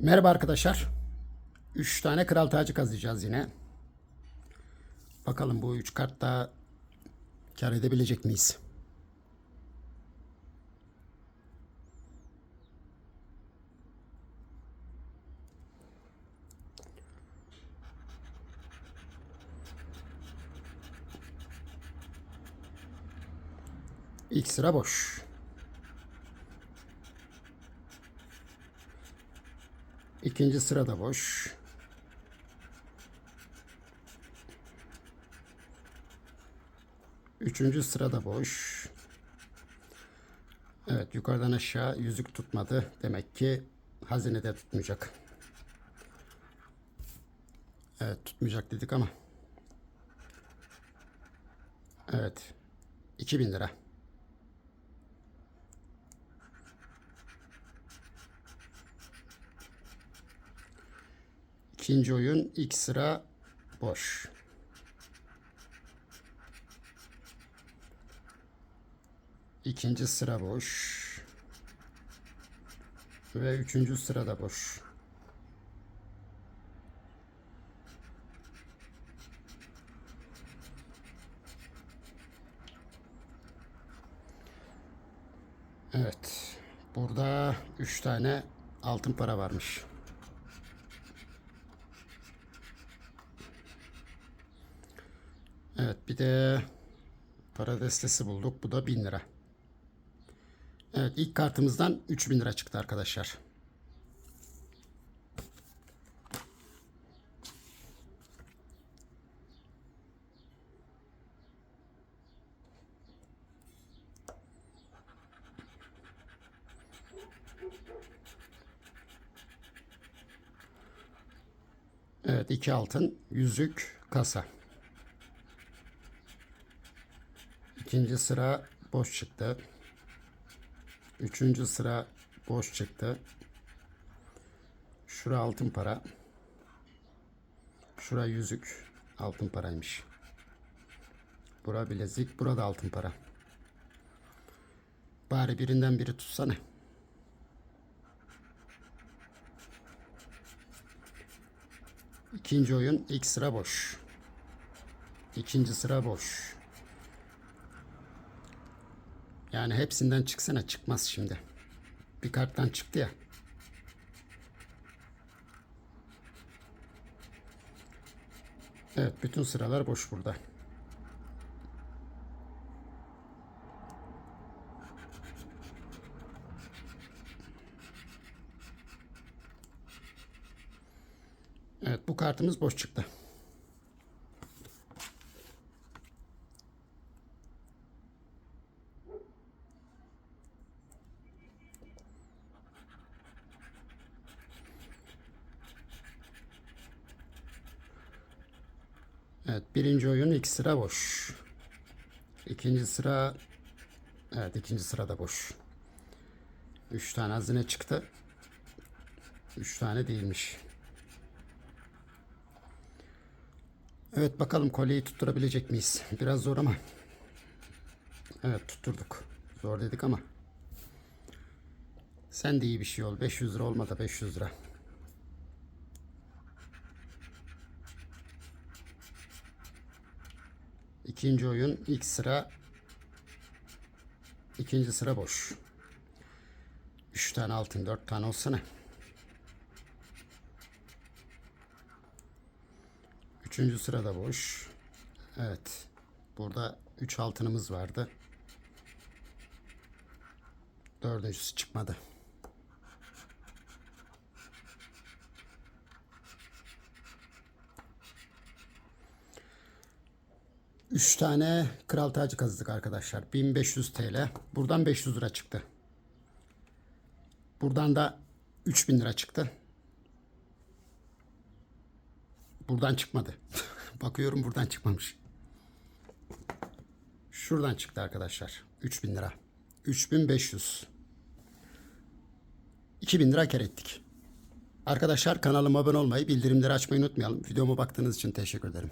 Merhaba arkadaşlar. 3 tane kral tacı kazıyacağız yine. Bakalım bu 3 kartta kar edebilecek miyiz? İlk sıra boş. İkinci sırada boş. Üçüncü sırada boş. Evet yukarıdan aşağı yüzük tutmadı. Demek ki hazinede tutmayacak. Evet tutmayacak dedik ama. Evet. 2000 lira. İkinci oyun ilk sıra boş. İkinci sıra boş. Ve üçüncü sırada boş. Evet. Burada üç tane altın para varmış. Evet bir de para destesi bulduk. Bu da 1000 lira. Evet ilk kartımızdan 3000 lira çıktı arkadaşlar. Evet iki altın, yüzük, kasa. İkinci sıra boş çıktı. Üçüncü sıra boş çıktı. Şura altın para. Şura yüzük. Altın paraymış. Bura bilezik. Burada altın para. Bari birinden biri tutsana. İkinci oyun ilk sıra boş. İkinci sıra boş. Yani hepsinden çıksana çıkmaz şimdi. Bir karttan çıktı ya. Evet bütün sıralar boş burada. Evet bu kartımız boş çıktı. Evet birinci oyun ilk sıra boş. İkinci sıra evet ikinci sırada boş. Üç tane hazine çıktı. Üç tane değilmiş. Evet bakalım kolyeyi tutturabilecek miyiz? Biraz zor ama. Evet tutturduk. Zor dedik ama. Sen de iyi bir şey ol. 500 lira olmadı 500 lira. İkinci oyun ilk sıra ikinci sıra boş. Üç tane altın dört tane olsana. Üçüncü sırada boş. Evet. Burada üç altınımız vardı. Dördüncüsü çıkmadı. Üç tane kral tacı kazıdık arkadaşlar. 1500 TL. Buradan 500 lira çıktı. Buradan da 3000 lira çıktı. Buradan çıkmadı. Bakıyorum buradan çıkmamış. Şuradan çıktı arkadaşlar. 3000 lira. 3500. 2000 lira kar ettik. Arkadaşlar kanalıma abone olmayı, bildirimleri açmayı unutmayalım. Videoma baktığınız için teşekkür ederim.